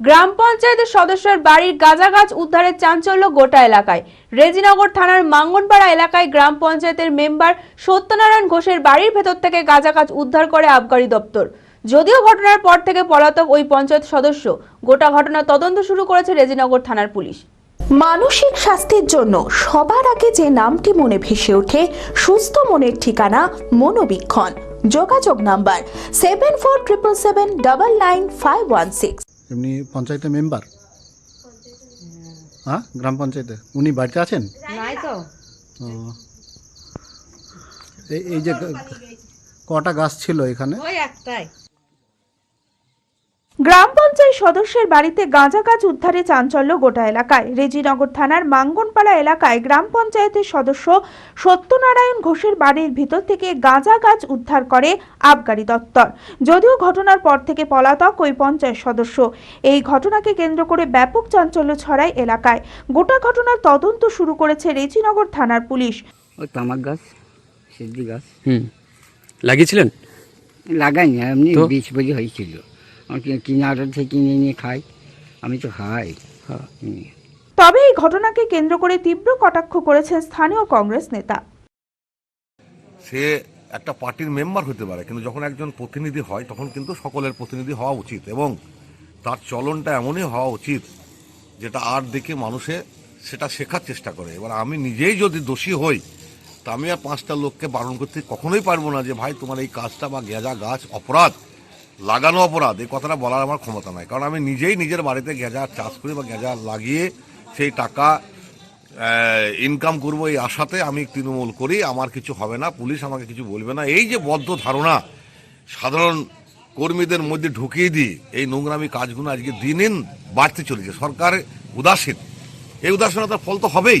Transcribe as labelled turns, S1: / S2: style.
S1: গ্রাম পঞ্চায়েতের সদস্যের বাড়ির গাঁজা গাছ উদ্ধারের চাঞ্চল্য গোটা এলাকায়। রেজিনগর থানার মাঙ্গনপাড়া এলাকায় গ্রাম পঞ্চায়েতের মেম্বার সত্যনারায়ণ ঘোষের বাড়ির ভেতর থেকে গাঁজা গাছ উদ্ধার করে আবগারি দপ্তর। যদিও ঘটনার পর থেকে পলাতক ওই পঞ্চায়েত সদস্য, গোটা ঘটনা তদন্ত শুরু করেছে রেজিনগর থানার পুলিশ।
S2: মানসিক স্বাস্থ্যের জন্য সবার আগে যে নামটি মনে ভেসে ওঠে, সুস্থ মনের ঠিকানা মনোবীক্ষণ। যোগাযোগ number seven four triple seven double nine five one six
S3: এমনি পঞ্চায়েতের মেম্বার হ্যাঁ গ্রাম পঞ্চায়েতে। উনি বাড়িতে আছেন?
S4: নাই তো।
S3: ও। এই এই যে কটা গাছ ছিল এখানে?
S4: ওই একটাই।
S2: গ্রাম পঞ্চায়েত সদস্যের বাড়িতে গাঁজা গাছ উদ্ধারে চাঞ্চল্য গোটা এলাকায়। রেজিনগর থানার মাঙ্গনপাড়া এলাকায় গ্রাম পঞ্চায়েতের সদস্য সত্যনারায়ণ ঘোষের বাড়ির ভিতর থেকে গাঁজা গাছ উদ্ধার করে আবগারি দপ্তর যদিও ঘটনার পর থেকে পলাতক ওই পঞ্চায়েত সদস্য। এই ঘটনাকে কেন্দ্র করে ব্যাপক চাঞ্চল্য ছড়ায় এলাকায়। গোটা ঘটনার তদন্ত শুরু করেছে রেজিনগর থানার পুলিশ।
S5: ওই তামাক গাছ সিদ্ধি গাছ।
S6: হুম। লাগিয়েছিলেন?
S5: লাগাইনি এমনি
S6: তো?
S5: বীজ বলি হয়েছিল। কিনার থেকে কিনে নিয়ে খাই। আমি তো খাই।
S6: হ্যাঁ।
S2: তবে এই ঘটনাকে কেন্দ্র করে তীব্র কটাক্ষ করেছেন স্থানীয় কংগ্রেস নেতা।
S7: সে একটা পার্টির মেম্বার হতে পারে কিন্তু যখন একজন প্রতিনিধি হয় তখন কিন্তু সকলের প্রতিনিধি হওয়া উচিত এবং তার চলনটা এমনই হওয়া উচিত যেটা আর দেখে মানুষে সেটা শেখার চেষ্টা করে। এবার আমি নিজেই যদি দোষী হই তা আমি আর পাঁচটা লোককে বারণ করতে কখনোই পারব না যে ভাই তোমার এই কাজটা বা গেঁজা গাছ অপরাধ। লাগানো অপরাধ, এই কথাটা বলার আমার ক্ষমতা নাই। কারণ আমি নিজেই নিজের বাড়িতে গেঁজা চাষ করি বা গেঁজা লাগিয়ে সেই টাকা ইনকাম করব এই আশাতে আমি তৃণমূল করি, আমার কিছু হবে না, পুলিশ আমাকে কিছু বলবে না। এই যে বদ্ধ ধারণা, সাধারণ কর্মীদের মধ্যে ঢুকিয়ে দিয়ে এই নোংরামি কাজগুলো আজকে দিন দিন বাড়তে চলেছে। সরকার উদাসীন। এই উদাসীনতার ফল তো হবেই।